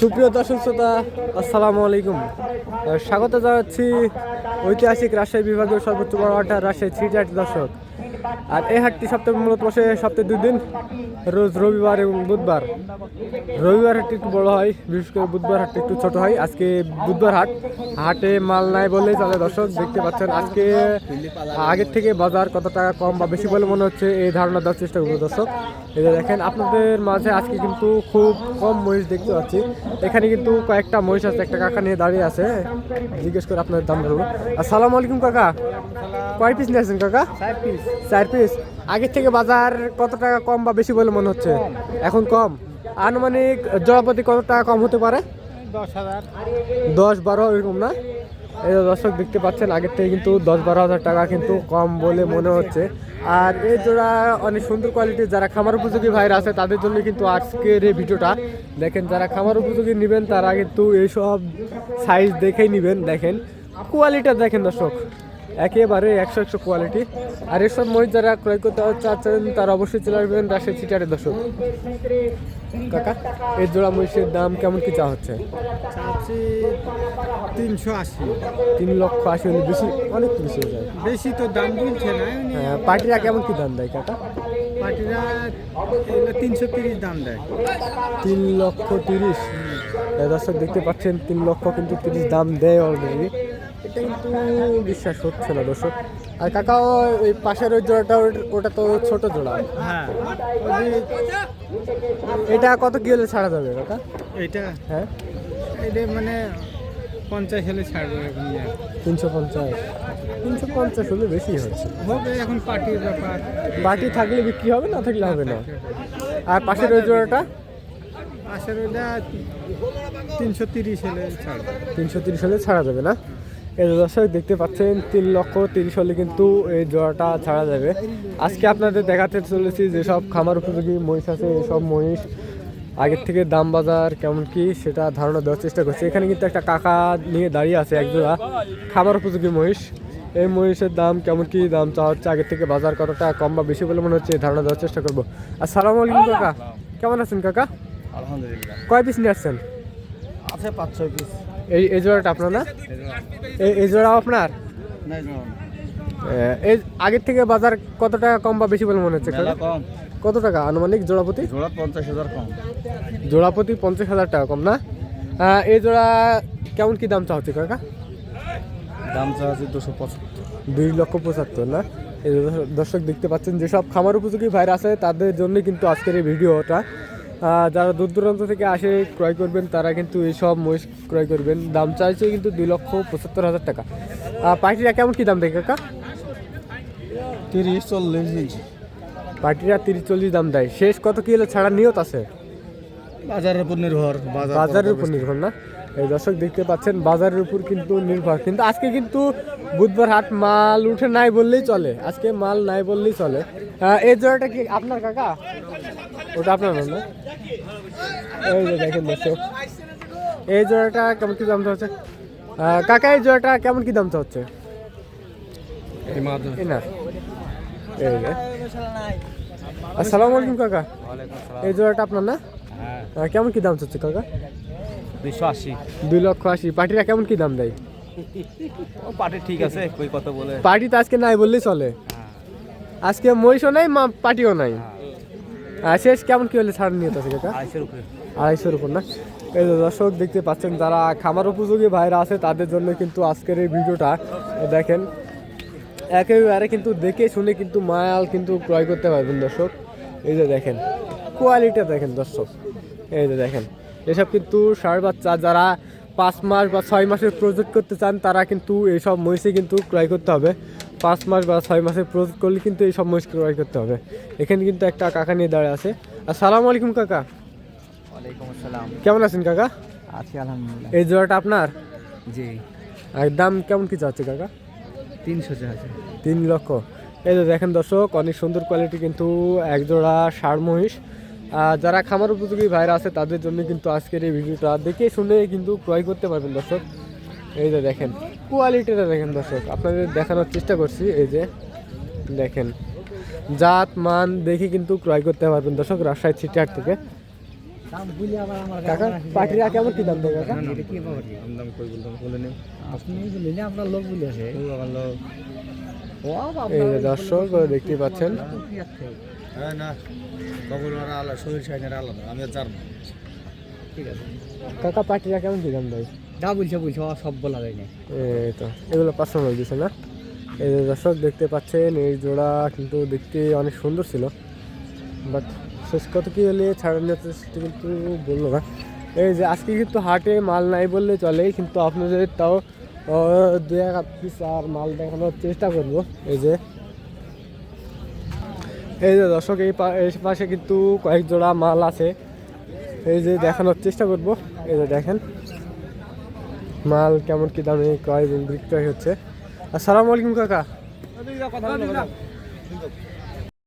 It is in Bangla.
সুপ্রিয় দর্শক শ্রোতা, আসসালামু আলাইকুম। স্বাগত জানাচ্ছি ঐতিহাসিক রাজশাহী বিভাগীয় সর্বোচ্চ বড় অর্থাৎ রাজশাহী থ্রি দর্শক। আর এই হাটটি সপ্তাহে মূলত বসে সপ্তাহে দুই দিন, রোজ রবিবার এবং বুধবার। রবিবার হাটটি একটু বড় হয়, বিশেষ করে বুধবার হাটটি একটু ছোট হয়। আজকে বুধবার হাট, হাটে মাল নাই বললেই চলে দর্শক, দেখতে পাচ্ছেন আজকে আগের থেকে বাজার কত টাকা কম বা বেশি বলে মনে হচ্ছে এই ধারণা দেওয়ার চেষ্টা করব দর্শক। এই দেখেন, আপনাদের মাঝে আজকে কিন্তু খুব কম মহিষ দেখতে পাচ্ছি। এখানে কিন্তু কয়েকটা মহিষ আছে, একটা কাকা নিয়ে দাঁড়িয়ে আছে। জিজ্ঞেস করে আপনাদের দাম ধরবো। আসসালামু আলাইকুম কাকা। কয় পিস নিয়েছেন কাকা? চার পিস আগের থেকে বাজার কত টাকা কম বা বেশি বলে মনে হচ্ছে? এখন কম। আনুমানিক জড়াপতি কত টাকা কম হতে পারে? দশ হাজার। দশ বারো এরকম না? এই দর্শক দেখতে পাচ্ছেন আগের থেকে কিন্তু দশ বারো হাজার টাকা কিন্তু কম বলে মনে হচ্ছে। আর এই জোড়া অনেক সুন্দর কোয়ালিটির যারা খামার উপযোগী ভাইরা আছে তাদের জন্য কিন্তু আজকের এই ভিডিওটা। দেখেন যারা খামার উপযোগী নেবেন তারা কিন্তু এইসব সাইজ দেখেই নেবেন। দেখেন কোয়ালিটা দেখেন দর্শক। একেবারে একশো একশো কোয়ালিটি আর এসব মহিষ যারা ক্রয় করতে চাচ্ছেন তারা অবশ্যই চলে আসবেন রাজশাহী চিটারের দর্শক। কাকা এর জোড়া মহিষের দাম কেমন কি চা হচ্ছে? তিনশো আশি। তিন লক্ষ আশি হলে বেশি অনেক বেশি হয়ে যায়। বেশি তো দাম বলছে না হ্যাঁ, পার্টিরা কেমন কি দাম দেয় কাকা? পার্টিরা তিনশো তিরিশ দাম দেয়। তিন লক্ষ তিরিশ। এই দর্শক দেখতে পাচ্ছেন তিন লক্ষ কিন্তু তিরিশ দাম দেয় অলরেডি এটা কিন্তু বিশ্বাস হচ্ছে না দর্শক। আর কাকা ওই- পাশের ওই জোড়াটা ওটা- তো ছোট জোড়া। হ্যাঁ। এটা কত কি হলে ছাড়া যাবে কাকা? এটা হ্যাঁ? এটা মানে পঞ্চাশ হলে ছাড়বে এখন ইয়ে। তিনশো পঞ্চাশ। তিনশো পঞ্চাশ হলে বেশি হচ্ছে। হবে এখন পার্টির ব্যাপার। পার্টি থাকলে বিক্রি হবে না থাকলে হবে না? আর পাশের ওই জোড়াটা? আসলে ওটা তিনশো তিরিশ হলে ছাড়বে তিনশো তিরিশ হলে ছাড়া যাবে না? দর্শক দেখতে পাচ্ছেন তিন লক্ষ তিরিশ হলে কিন্তু এই জোড়াটা ছাড়া যাবে। আজকে আপনাদের দেখাতে চলেছি যেসব খামার উপযোগী মহিষ আছে এইসব মহিষ আগের থেকে দাম বাজার কেমন কি সেটা ধারণা দেওয়ার চেষ্টা করছি। এখানে কিন্তু একটা কাকা নিয়ে দাঁড়িয়ে আছে এক জোড়া খামার উপযোগী মহিষ। এই মহিষের দাম কেমন কি দাম চাওয়া হচ্ছে আগের থেকে বাজার কতটা কম বা বেশি বলে মনে হচ্ছে ধারণা দেওয়ার চেষ্টা করব। আসসালামু আলাইকুম কাকা। কেমন আছেন কাকা? আলহামদুলিল্লাহ। কয় পিস নিয়ে আসছেন? আছে পাঁচ ছয় পিস। এই এই জোড়াটা আপনার না? এই এই জোড়াও আপনার? এই আগের থেকে বাজার কত টাকা কম বা বেশি বলে মনে হচ্ছে? কম। কত টাকা আনুমানিক জোড়াপতি জোড়া পঞ্চাশ হাজার কম। জোড়াপতি পঞ্চাশ হাজার টাকা কম না? আহ, এই জোড়া কেমন কি দাম চাচ্ছে কাকা? দাম চাচ্ছি দুশো পঁচাত্তর। দুই লক্ষ পঁচাত্তর না? দর্শক- দেখতে পাচ্ছেন যেসব খামার উপযোগী ভাইরা আছে তাদের জন্য কিন্তু আজকের এই ভিডিওটা। যারা দূর দূরান্ত থেকে আসে ক্রয় করবেন তারা কিন্তু এইসব মহিষ ক্রয় করবেন। দাম চাইছে কিন্তু দুই লক্ষ পঁচাত্তর হাজার টাকা। পার্টিরা কেমন কি দাম দেয় কাকা? তিরিশ চল্লিশ ইঞ্চি। পার্টিরা তিরিশ চল্লিশ দাম দেয়। শেষ কত কি হলে ছাড়া নিয়ত আছে? বাজারের উপর নির্ভর বাজারের উপর নির্ভর না? এই দর্শক দেখতে পাচ্ছেন বাজারের উপর কিন্তু নির্ভর। কিন্তু আজকে কিন্তু বুধবার হাট মাল উঠে নাই বললেই চলে। আজকে মাল নাই বললেই চলে। এই জোড়াটা কি আপনার কাকা? ওটা আপনার না? এই যে দেখেন দর্শক। এই জোড়াটা কেমন কি দাম হচ্ছে? কাকা এই জোড়াটা কেমন কি দাম হচ্ছে? এই না। এই যে। আসসালামু আলাইকুম কাকা। এই জোড়াটা আপনার না? হ্যাঁ। কেমন কি দাম চাচ্ছে কাকা? দুইশো আশি। দুই লক্ষ আশি। পার্টিরা কেমন কি দাম দেয়? পার্টি ঠিক আছে কই কত বলে। পার্টি তো আজকে নাই বললেই চলে। আজকে মহিষও নাই মা পার্টিও নাই। আর শেষ কেমন কি হলে ছাড় নিয়ে আছে কাকা? আড়াইশোর উপরে আড়াইশোর উপর না? এই যে দর্শক দেখতে পাচ্ছেন যারা খামার উপযোগী ভাইরা আছে তাদের জন্য কিন্তু আজকের এই ভিডিওটা দেখেন একেবারে কিন্তু দেখে শুনে কিন্তু মাল কিন্তু ক্রয় করতে পারবেন দর্শক। এই যে দেখেন কোয়ালিটি দেখেন দর্শক। এই যে দেখেন এসব কিন্তু ষাঁড় বাচ্চা যারা পাঁচ মাস বা ছয় মাসের প্রজেক্ট করতে চান তারা কিন্তু এইসব মহিষে কিন্তু ক্রয় করতে হবে। পাঁচ মাস বা ছয় মাসের প্রজেক্ট করলে কিন্তু এইসব মহিষ ক্রয় করতে হবে। এখানে কিন্তু একটা কাকা নিয়ে দাঁড়িয়ে আছে। আসসালামু আলাইকুম কাকা। ওয়ালাইকুম আসসালাম। কেমন আছেন কাকা? আছি আলহামদুলিল্লাহ। এই জোড়াটা আপনার? জি। আর দাম কেমন কি চাচ্ছে কাকা? তিনশো আছে। তিন লক্ষ। এই যে দেখেন দর্শক অনেক সুন্দর কোয়ালিটি কিন্তু এক জোড়া ষাড় মহিষ। যারা খামার উপযোগী ভাইরা আছে তাদের জন্য কিন্তু আজকের এই ভিডিওটা দেখে শুনে কিন্তু ক্রয় করতে পারবেন দর্শক। এই যে দেখেন কোয়ালিটিটা দেখেন দর্শক আপনাদের দেখানোর চেষ্টা করছি এই যে দেখেন জাত মান দেখে কিন্তু ক্রয় করতে পারবেন দর্শক রাজশাহী ছিটিহাট থেকে। দাম বুঝলে আবার আমার কাকা পাটিরা কেমন কি দাম দেয় কাকা? এটা কি পাবো কি? দাম কই বলতাম বলে নেই আপনি বললি আপনার লোক বলে আছে আমার লোক। ও এই যে দর্শক দেখতে পাচ্ছেন। হ্যাঁ না কবুল আলাদা শরীর সাইনের আলাদা আমি জান ঠিক আছে? কাকা পাটিরা কেমন দাম দেয় যা বলছে বলছে সব বলা যায় না। এই তো এগুলো পার্সোনাল দিছে না? এই যে দর্শক দেখতে পাচ্ছেন এই জোড়া কিন্তু দেখতে অনেক সুন্দর ছিল। বাট শেষ কত কি হলে ছাড়ানো কিন্তু বলল না। এই যে আজকে কিন্তু হাটে মাল নাই বললে চলে কিন্তু আপনাদের তাও দু এক পিস আর মাল দেখানোর চেষ্টা করব। এই যে এই যে দর্শক, এই পাশে কিন্তু কয়েক জোড়া মাল আছে। এই যে দেখানোর চেষ্টা করব। এই যে দেখেন, মাল কেমন কি দামে এবং বিক্রয় হচ্ছে। আসসালামু আলাইকুম কাকা।